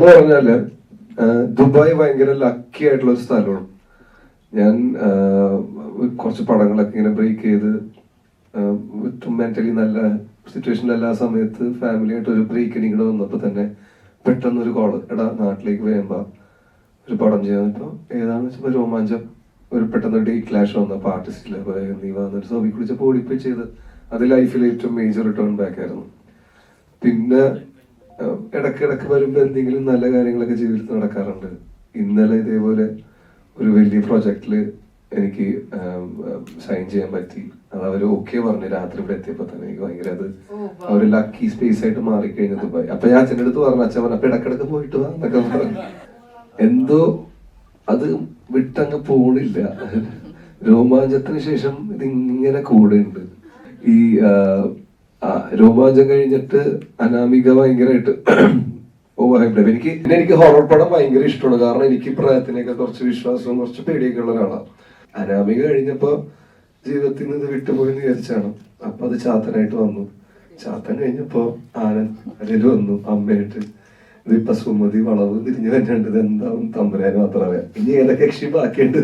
എന്ന് പറഞ്ഞാൽ ദുബായ് ഭയങ്കര ലക്കി ആയിട്ടുള്ള ഒരു സ്ഥലമാണ്. ഞാൻ കുറച്ച് പടങ്ങളൊക്കെ ഇങ്ങനെ ബ്രേക്ക് ചെയ്ത് മെന്റലി നല്ല സിറ്റുവേഷനിൽ എല്ലാ സമയത്ത് ഫാമിലി ആയിട്ട് ഒരു ബ്രേക്ക് ഇങ്ങോട്ട് വന്നപ്പോ തന്നെ പെട്ടെന്ന് ഒരു കോൾ എടാ നാട്ടിലേക്ക് വേമ്പ ഒരു പടം ചെയ്യാൻ ഇപ്പൊ ഏതാന്ന് വെച്ചപ്പോ രോമാഞ്ചം. ഒരു പെട്ടെന്ന് ഡേ ക്ലാഷ് വന്ന വന്നപ്പോ ആർട്ടിസ്റ്റിൽ നീ വന്നിട്ട് സോബി കുളിച്ചപ്പോ ഓടിപ്പോയി ചെയ്ത്. അത് ലൈഫിൽ ഏറ്റവും മേജർ ടേൺ ബാക്ക് ആയിരുന്നു. പിന്നെ ഏഹ്, വരുമ്പോൾ വരുമ്പോ എന്തെങ്കിലും നല്ല കാര്യങ്ങളൊക്കെ ജീവിതത്തിൽ നടക്കാറുണ്ട്. ഇന്നലെ ഇതേപോലെ ഒരു വലിയ പ്രോജക്റ്റിൽ എനിക്ക് സൈൻ ചെയ്യാൻ പറ്റി. അത് അവർ ഓക്കെ പറഞ്ഞു രാത്രി ഇവിടെ എത്തിയപ്പോ തന്നെ. എനിക്ക് ഭയങ്കര അത് ആ ഒരു ലക്കി സ്പേസ് ആയിട്ട് മാറിക്കഴിഞ്ഞു ദുബായ് അപ്പൊ ഞാൻ അച്ഛന്റെ അടുത്ത് പറഞ്ഞു അച്ഛൻ പറഞ്ഞു അപ്പൊ ഇടക്കിടക്ക് പോയിട്ട് വാ എന്നൊക്കെ പറഞ്ഞു. എന്തോ അത് വിട്ടങ്ങ് പോണില്ല. രോമാഞ്ചത്തിന് ശേഷം ഇതിങ്ങനെ കൂടെ ഉണ്ട് ഈ രോമാഞ്ചം കഴിഞ്ഞിട്ട് അനാമിക ഭയങ്കരമായിട്ട് എനിക്ക് പിന്നെ എനിക്ക് ഹൊറർ പടം ഭയങ്കര ഇഷ്ടമാണ്. കാരണം എനിക്ക് പ്രായത്തിനൊക്കെ കുറച്ച് വിശ്വാസവും കുറച്ച് പേടിയൊക്കെ ഉള്ള ഒരാളാണ് അനാമിക കഴിഞ്ഞപ്പോ ജീവിതത്തിൽ നിന്ന് വിട്ടുപോയി വിചാരിച്ചാണ്. അപ്പൊ അത് ചാത്തനായിട്ട് വന്നു. ചാത്തൻ കഴിഞ്ഞപ്പോ ആനന്ദ് അതിൽ വന്നു അമ്മയായിട്ട്. ഇതിപ്പോ സുമതി വളവ് തിരിഞ്ഞു വരുന്നുണ്ട് ഇത് എന്താവും തമ്പുരാന് മാത്രമേ ഇനി ഏതൊക്കെ കക്ഷി ബാക്കിയുണ്ട്?